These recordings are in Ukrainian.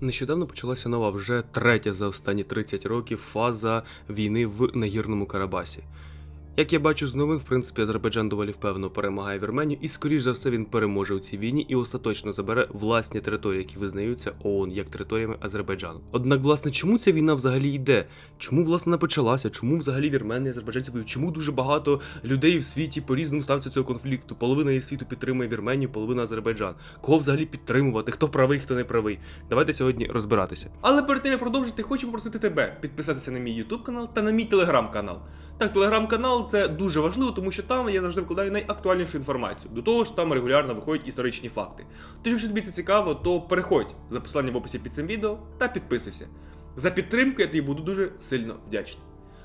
Нещодавно почалася нова, вже третя за останні 30 років фаза війни в Нагірному Карабасі. Як я бачу з новин, в принципі, Азербайджан доволі впевнено перемагає Вірменію, і скоріш за все він переможе у цій війні і остаточно забере власні території, які визнаються ООН як територіями Азербайджану. Однак, власне, чому ця війна взагалі йде? Чому власне почалася? Чому взагалі вірмени азербайджанці воюють? Чому дуже багато людей в світі по-різному ставляться до цього конфлікту? Половина світу підтримує Вірменію, половина Азербайджан. Кого взагалі підтримувати? Хто правий, хто не правий? Давайте сьогодні розбиратися. Але перед тим як продовжити, хочу попросити тебе підписатися на мій YouTube канал та на мій телеграм канал. Так, телеграм-канал це дуже важливо, тому що там я завжди вкладаю найактуальнішу інформацію. До того ж, там регулярно виходять історичні факти. Тож, якщо тобі це цікаво, то переходь за посиланням в описі під цим відео та підписуйся. За підтримку я тобі буду дуже сильно вдячний.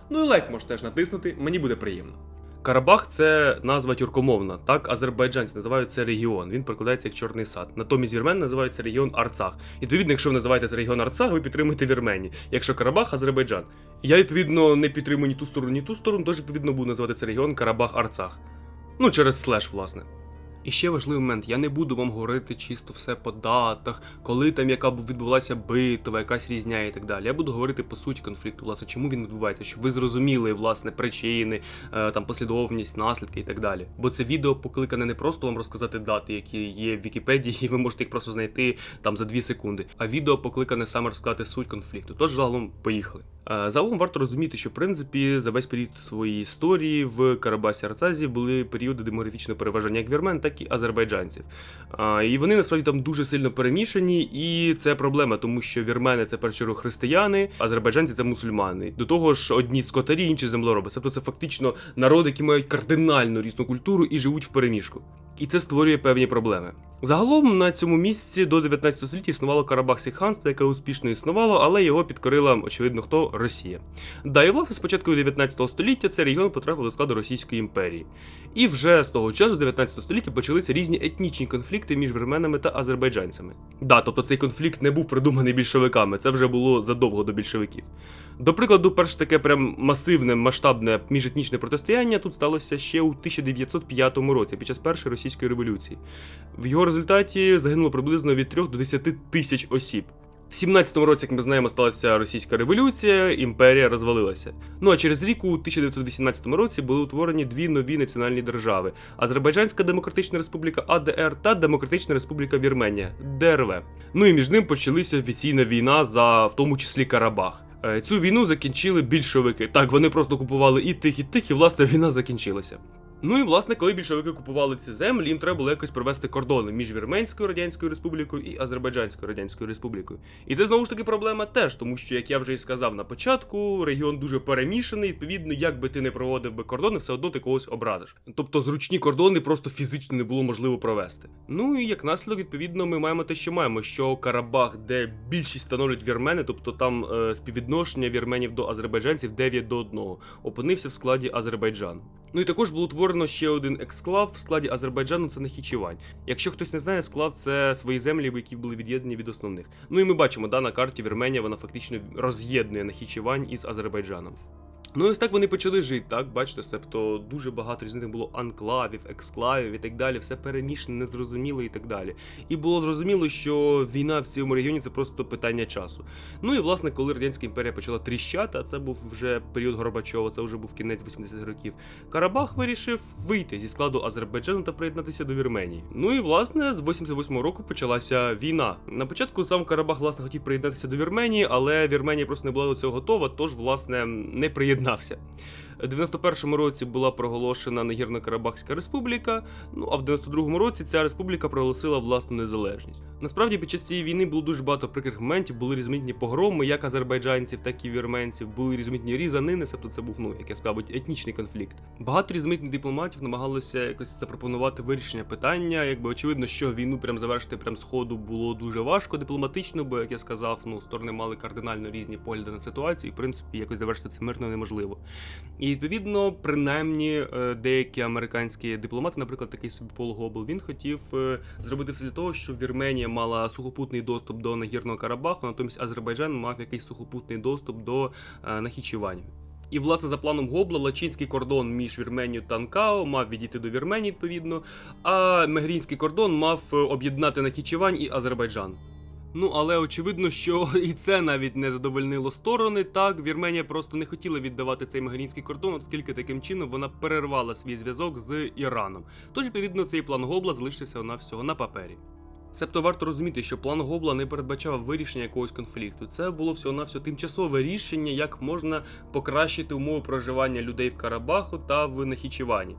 Ну і лайк можеш теж натиснути, мені буде приємно. Карабах це назва тюркомовна. Так азербайджанці називають це регіон. Він прикладається як Чорний сад. Натомість вірмен називають це регіон Арцах. Відповідно, якщо ви називаєте це регіон Арцах, ви підтримуєте Вірмені. Якщо Карабах Азербайджан. Я відповідно не підтримую ні ту сторону, ні ту сторону, тож відповідно буду називати це регіон Карабах Арцах. Ну, через слеш, власне. І ще важливий момент, я не буду вам говорити чисто все по датах, коли там яка відбулася битва, якась різня і так далі. Я буду говорити по суті конфлікту, власне, чому він відбувається, щоб ви зрозуміли власне причини, е, там послідовність, наслідки і так далі. Бо це відео покликане не просто вам розказати дати, які є в Вікіпедії, і ви можете їх просто знайти там за 2 секунди. А відео покликане саме розказати суть конфлікту. Тож загалом поїхали. Е, Загалом варто розуміти, що в принципі за весь період своєї історії в Карабасі Арцазі були періоди демографічного переважання як вірмен, так і азербайджанців. І вони насправді там дуже сильно перемішані, і це проблема, тому що вірмени це в християни, азербайджанці це мусульмани. До того ж, одні скотарі, інші землероби. Тобто це фактично народи, які мають кардинально різну культуру і живуть в переміжку. І це створює певні проблеми. Загалом на цьому місці до 19 століття існувало Карабахське ханство, яке успішно існувало, але його підкорила, очевидно, хто Росія. Да, і власне з початку 19 століття цей регіон потрапив до складу Російської імперії. І вже з того часу, з 19 століття, почалися різні етнічні конфлікти між вірменами та азербайджанцями. Да, тобто цей конфлікт не був придуманий більшовиками, це вже було задовго до більшовиків. До прикладу, перше таке прям масивне масштабне міжетнічне протистояння тут сталося ще у 1905 році, під час першої російської революції. В його результаті загинуло приблизно від 3 до 10 тисяч осіб. В 17-му році, як ми знаємо, сталася російська революція, імперія розвалилася. Ну а через рік, у 1918 році, були утворені дві нові національні держави: Азербайджанська Демократична Республіка АДР та Демократична Республіка Вірменія ДРВ. Ну і між ним почалася офіційна війна за в тому числі Карабах. Е, Цю війну закінчили більшовики. Так, вони просто купували і тих, і тих, і власне війна закінчилася. Ну і власне, коли більшовики купували ці землі, їм треба було якось провести кордони між Вірменською Радянською Республікою і Азербайджанською Радянською Республікою. І це знову ж таки проблема теж, тому що, як я вже і сказав на початку, регіон дуже перемішаний. Відповідно, як би ти не проводив би кордони, все одно ти когось образиш. Тобто зручні кордони просто фізично не було можливо провести. Ну і як наслідок, відповідно, ми маємо те, що маємо, що Карабах, де більшість становлять вірмени, тобто там е, співвідношення вірменів до азербайджанців 9 до 1, опинився в складі Азербайджану. Ну і також було утворено ще один ексклав в складі Азербайджану. Це Нахічевань. Якщо хтось не знає, склав це свої землі, які були від'єднані від основних. Ну і ми бачимо, да, на карті Вірменія вона фактично роз'єднує Нахічевань із Азербайджаном. Ну і ось так вони почали жити, так, бачите, себто дуже багато різних було анклавів, ексклавів і так далі, все перемішане, незрозуміло і так далі. І було зрозуміло, що війна в цьому регіоні це просто питання часу. Ну і власне, коли Радянська імперія почала тріщати, а це був вже період Горбачова, це вже був кінець 80-х років. Карабах вирішив вийти зі складу Азербайджану та приєднатися до Вірменії. Ну і власне з 88-го року почалася війна. На початку сам Карабах власне хотів приєднатися до Вірменії, але Вірменія просто не була до цього готова, тож власне не приєднався. У 91-му році була проголошена Нагірно-Карабахська республіка. Ну а в 92-му році ця республіка проголосила власну незалежність. Насправді під час цієї війни було дуже багато прикрих моментів, були різноманітні погроми, як азербайджанців, так і вірменців, були різноманітні різанини, тобто це був ну як я сказав, етнічний конфлікт. Багато різноманітних дипломатів намагалися якось запропонувати вирішення питання. Якби очевидно, що війну прям завершити прям з ходу було дуже важко дипломатично, бо як я сказав, ну сторони мали кардинально різні погляди на ситуацію, і в принципі якось завершити це мирно неможливо. І відповідно, принаймні, е, деякі американські дипломати, наприклад, такий собі Пол Гобл, він хотів е, зробити все для того, щоб Вірменія мала сухопутний доступ до Нагірного Карабаху, натомість Азербайджан мав якийсь сухопутний доступ до е, І, власне, за планом Гобла, Лачинський кордон між Вірменією та Анкао мав відійти до Вірменії, відповідно, а Мегрінський кордон мав об'єднати Нахічевань і Азербайджан. Ну, але очевидно, що і це навіть не задовольнило сторони. Так, Вірменія просто не хотіла віддавати цей Магарінський кордон, оскільки таким чином вона перервала свій зв'язок з Іраном. Тож, відповідно, цей план Гобла залишився на всього на папері. Себто варто розуміти, що план Гобла не передбачав вирішення якогось конфлікту. Це було всього на всього тимчасове рішення, як можна покращити умови проживання людей в Карабаху та в Нахічевані.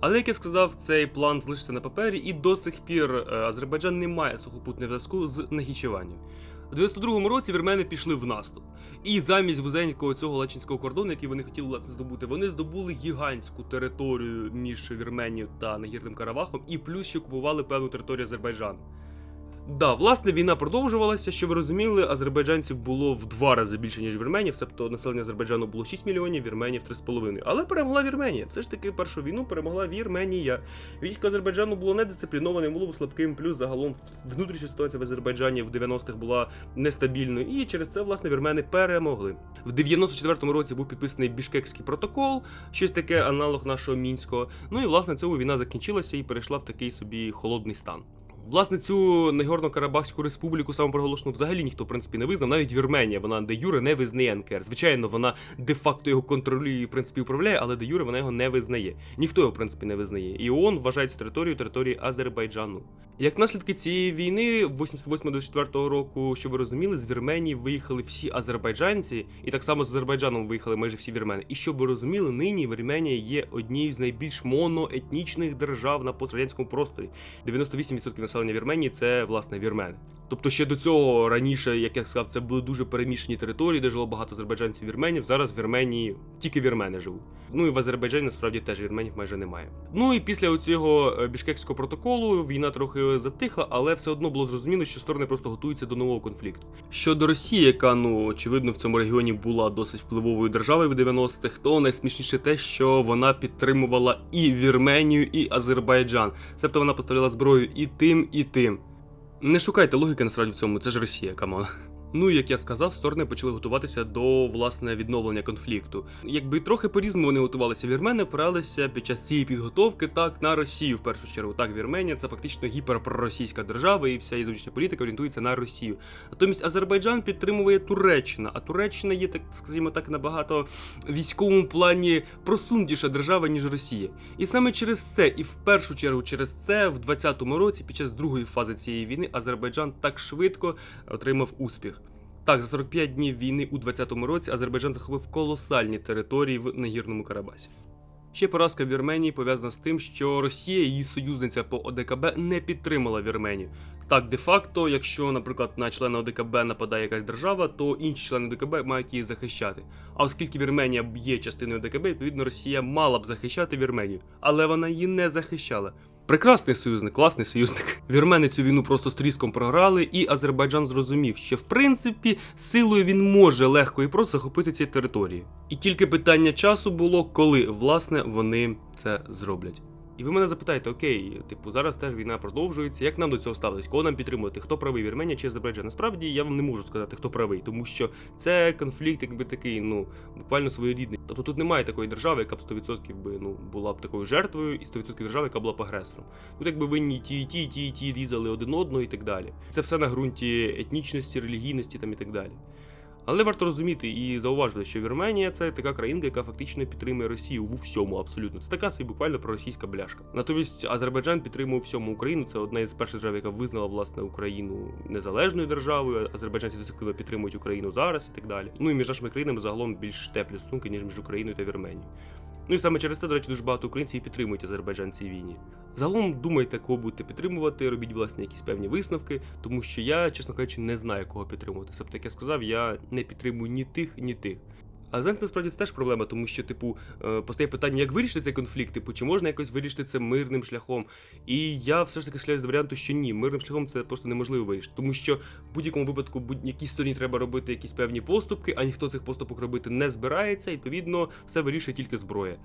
Але як я сказав, цей план залишився на папері, і до сих пір е, Азербайджан не має сухопутного зв'язку з Нахічеванням. У 92-му році вірмени пішли в наступ. І замість вузенького цього лачинського кордону, який вони хотіли власне здобути, вони здобули гігантську територію між Вірменією та Нагірним Каравахом, і плюс ще купували певну територію Азербайджану. Да, власне, війна продовжувалася. Що ви розуміли, азербайджанців було в два рази більше, ніж вірменів, себто населення Азербайджану було 6 мільйонів, вірменів 3,5. Але перемогла Вірменія. Все ж таки першу війну перемогла Вірменія. Військо Азербайджану було недисциплінованим, було слабким, плюс загалом внутрішня ситуація в Азербайджані в 90-х була нестабільною, і через це, власне, вірмени перемогли. В 94-му році був підписаний Бішкекський протокол, щось таке аналог нашого мінського. Ну і власне цьому війна закінчилася і перейшла в такий собі холодний стан. Власне, цю Нагорно-Карабахську республіку самопроголошену взагалі ніхто в принципі не визнав. Навіть Вірменія, вона де Юре не визнає НКР. Звичайно, вона де-факто його контролює і в принципі управляє, але де Юре вона його не визнає. Ніхто його в принципі не визнає. І ООН вважає цю територію територією Азербайджану. Як наслідки цієї війни, 88-94 року, щоб ви розуміли, з Вірменії виїхали всі азербайджанці, і так само з Азербайджаном виїхали майже всі вірмени. І щоб ви розуміли, нині Вірменія є однією з найбільш моноетнічних держав на пострадянському просторі. 98% населення Вірменії це власне вірмени. Тобто ще до цього раніше, як я сказав, це були дуже переміщені території, де жило багато азербайджанців вірменів. Зараз в Вірменії тільки вірмени живуть. Ну і в Азербайджані насправді теж вірменів майже немає. Ну і після цього бішкекського протоколу війна трохи затихла, але все одно було зрозуміло, що сторони просто готуються до нового конфлікту. Щодо Росії, яка ну очевидно в цьому регіоні була досить впливовою державою в 90-х, то найсмішніше те, що вона підтримувала і Вірменію, і Азербайджан. Себто вона поставляла зброю і тим, і тим. Не шукайте логіки насправді в цьому, це ж Росія, камон. Ну, і як я сказав, сторони почали готуватися до власне відновлення конфлікту. Якби трохи по-різному вони готувалися, вірмени опиралися під час цієї підготовки так на Росію в першу чергу. Так, Вірменія це фактично гіперпроросійська держава, і вся її політика орієнтується на Росію. Натомість Азербайджан підтримує Туреччина, а Туреччина є так, скажімо так, набагато військовому плані просунутіша держава, ніж Росія. І саме через це, і в першу чергу через це, в 20-му році, під час другої фази цієї війни, Азербайджан так швидко отримав успіх. Так, за 45 днів війни у 20-му році Азербайджан захопив колосальні території в Нагірному Карабасі. Ще поразка в Вірменії пов'язана з тим, що Росія, її союзниця по ОДКБ, не підтримала Вірменію. Так, де-факто, якщо, наприклад, на члена ОДКБ нападає якась держава, то інші члени ОДКБ мають її захищати. А оскільки Вірменія є частиною ОДКБ, відповідно Росія мала б захищати Вірменію, але вона її не захищала. Прекрасний союзник, класний союзник. Вірмени цю війну просто з тріском програли, і Азербайджан зрозумів, що в принципі силою він може легко і просто захопити ці території. І тільки питання часу було, коли власне вони це зроблять. І ви мене запитаєте, окей, типу, зараз теж війна продовжується. Як нам до цього ставитись? Кого нам підтримувати? Хто правий Вірменія чи Азербайджан? Насправді я вам не можу сказати, хто правий, тому що це конфлікт, якби такий, ну буквально своєрідний. Тобто тут немає такої держави, яка б 100% би ну була б такою жертвою, і 100% держави, яка була б агресором. Тут якби винні ті, і ті, ті, і ті різали один одного і так далі. Це все на ґрунті етнічності, релігійності там і так далі. Але варто розуміти і зауважити, що Вірменія це така країнка, яка фактично підтримує Росію в всьому абсолютно. Це така собі буквально проросійська бляшка. Натомість Азербайджан підтримує всьому Україну. Це одна із перших держав, яка визнала власне Україну незалежною державою. Азербайджанці досить підтримують Україну зараз і так далі. Ну і між нашими країнами загалом більш теплі стосунки, ніж між Україною та Вірменією. Ну і саме через це, до речі, дуже багато українців підтримують Азербайджан цій війні. Загалом думайте, кого будете підтримувати, робіть власне якісь певні висновки, тому що я, чесно кажучи, не знаю, кого підтримувати. Тобто, як я сказав, я не підтримую ні тих, ні тих. Але знаєте, насправді це теж проблема, тому що, типу, е, постає питання, як вирішити цей конфлікт, типу, чи можна якось вирішити це мирним шляхом. І я все ж таки схиляюсь до варіанту, що ні, мирним шляхом це просто неможливо вирішити, тому що в будь-якому випадку будь-якій стороні треба робити якісь певні поступки, а ніхто цих поступок робити не збирається, і відповідно все вирішує тільки зброя.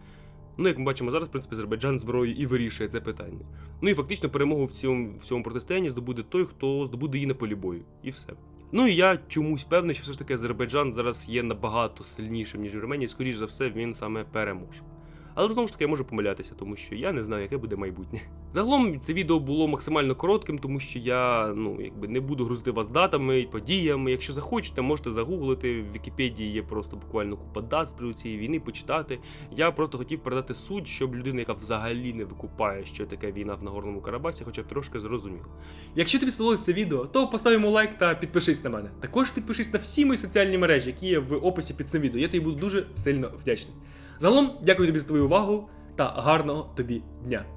Ну, як ми бачимо зараз, в принципі, Азербайджан зброєю і вирішує це питання. Ну і фактично перемогу в цьому, в цьому протистоянні здобуде той, хто здобуде її на полі бою. І все. Ну і я чомусь певний, що все ж таки Азербайджан зараз є набагато сильнішим, ніж Вірменія, і скоріш за все, він саме переможе. Але знову ж таки я можу помилятися, тому що я не знаю, яке буде майбутнє. Загалом це відео було максимально коротким, тому що я ну якби не буду грузити вас датами, подіями. Якщо захочете, можете загуглити. В Вікіпедії є просто буквально купа дат з приводу цієї війни, почитати. Я просто хотів передати суть, щоб людина, яка взагалі не викупає, що таке війна в Нагорному Карабасі, хоча б трошки зрозуміла. Якщо тобі сподобалось це відео, то поставимо лайк та підпишись на мене. Також підпишись на всі мої соціальні мережі, які є в описі під цим відео. Я тобі буду дуже сильно вдячний. Загалом, дякую тобі за твою увагу та гарного тобі дня.